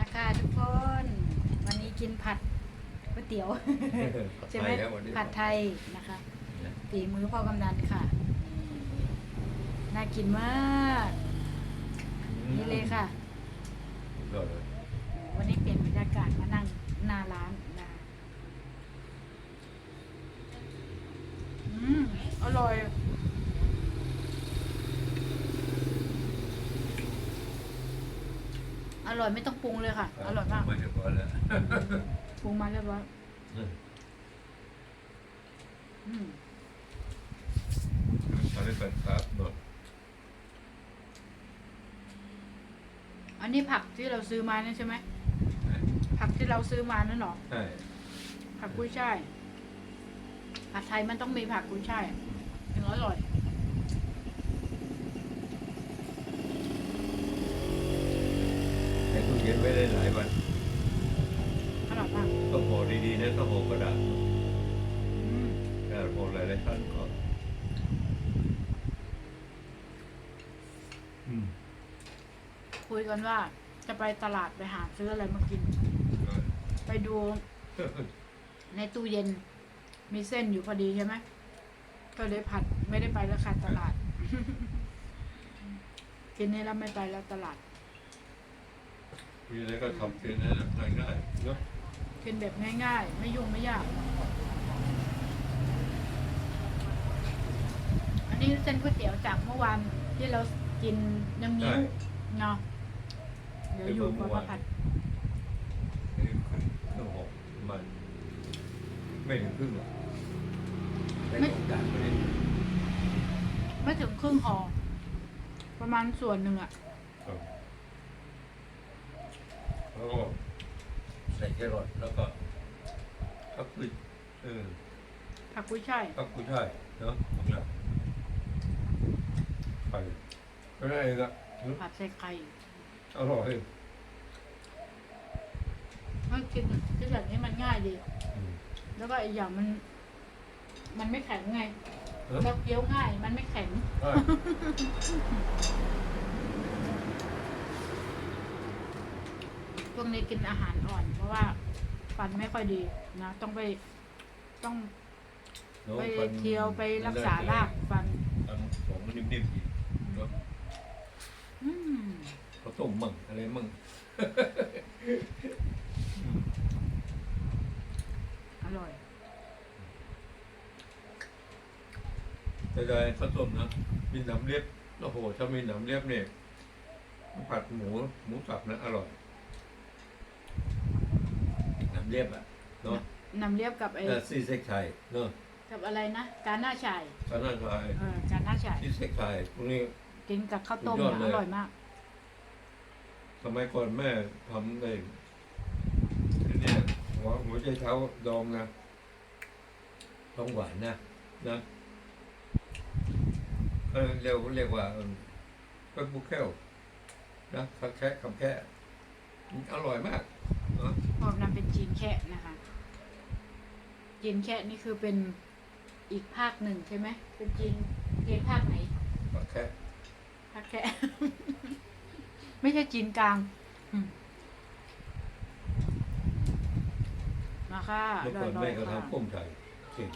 มาค่ะทุกคน วันนี้กินผัดก๋วยเตี๋ยว ใช่ไหมแล้ววันนี้ ผัดไทยนะคะฝีมือพ่อกำนันค่ะนี่น่ากินมากนี่เลยค่ะยอดเลยวันนี้เปลี่ยนบรรยากาศมานั่งหน้าร้านนะอืมอร่อย อร่อยไม่ต้องปรุงเลยค่ะ อร่อยมาก ไม่เดี๋ยวก่อนแล้วปรุงมาเรียบร้อยอืมตอนนี้เป็นครับหมดอันนี้ผักที่เราซื้อมานี่ใช่ไหม ผักที่เราซื้อมานั่นหรอ ใช่ผักกุ้ยช่ายผัดไทยมันต้องมีผักกุ้ยช่ายถึงอร่อย ใน ตู้เย็นไว้ได้หลายวันอร่อยมากต้องห่อดีๆนะต้องห่อกระดาษอืมกระดาษห่อหลายๆชั้นก่อนอืมคุยกันว่าจะไปตลาดไปหาซื้ออะไรมากิน ไปดูในตู้เย็น มีเส้นอยู่พอดีใช่ไหมก็เลยผัดไม่ได้ไปแล้วค่ะตลาด กินนี่แล้วไม่ไปแล้วตลาด มีอะไรก็ทำกินนะง่ายๆเนาะกินแบบง่ายๆ ไม่ยุ่งไม่ยาก อันนี้เส้นก๋วยเตี๋ยวจากเมื่อวานที่เรากินน้ำนิ้วเนาะเดี๋ยวอยู่ก่อนมาผัดนี่ขึ้นต้องห่อมันไม่ถึงครึ่งหรอกในโครงการไม่ได้ไม่ถึงครึ่งห่อประมาณส่วนหนึ่งอะ แล้วก็ใส่แครอทแล้วก็ข้าวปุ้ยเออผักกุ้ยช่ายข้าวกุ้ยช่ายเนาะผมอยากไปก็ได้ก็ผัดใส่ไข่อร่อยมันกินกินแบบนี้มันง่ายดี อืม แล้วก็อีกอย่างมัน มันไม่แข็งไงเออ แล้วเคี้ยวง่าย มันไม่แข็ง ได้ วกนี้กินอาหารอ่อน เพราะว่าฟันไม่ค่อยดีนะต้องไปต้องแล้วไปฟันเที่ยวไปรักษารากฟันฟันสองนิ่มๆอีกเนาะอืมข้าวต้มมั่งอะไรมั่งอืมอร่อยแต่ได้ข้าวต้มนะมีหนำเลียบโอ้โหถ้ามีหนำเลียบเนี่ยผัดหมูหมูสับนะอร่อยหนำ เลียบอะเนาะนำเลียบกับไอ้เออซีเซ็กไทยเนาะกับอะไรนะ การหน้าฉ่ายข้าวหน้าไทยเออการหน้าฉ่ายซีเซ็กไทยพวกนี้ กินกับข้าวต้มสุดยอดเนี่ยเลยอร่อยมาก สมัยก่อนแม่ทำในเนี่ยหัวหัวใจเท้าดองนะต้องหวานนะนะเออเรียกเรียกว่าเออก็บุกแค้วนะคำแค่คำแค่อร่อยมากเนาะพอกนำเป็นจีนแคะนะคะ จีนแคะนี่คือเป็นอีกภาคหนึ่งใช่ไหมเป็นจีนจีนภาคไหนคำแค่ภาคแคะไม่ใช่จีนกลางอืมมาค่ะเมื่ออก่อนร่อแม่ยก็ๆค่ะทำก้มไก่เก่ง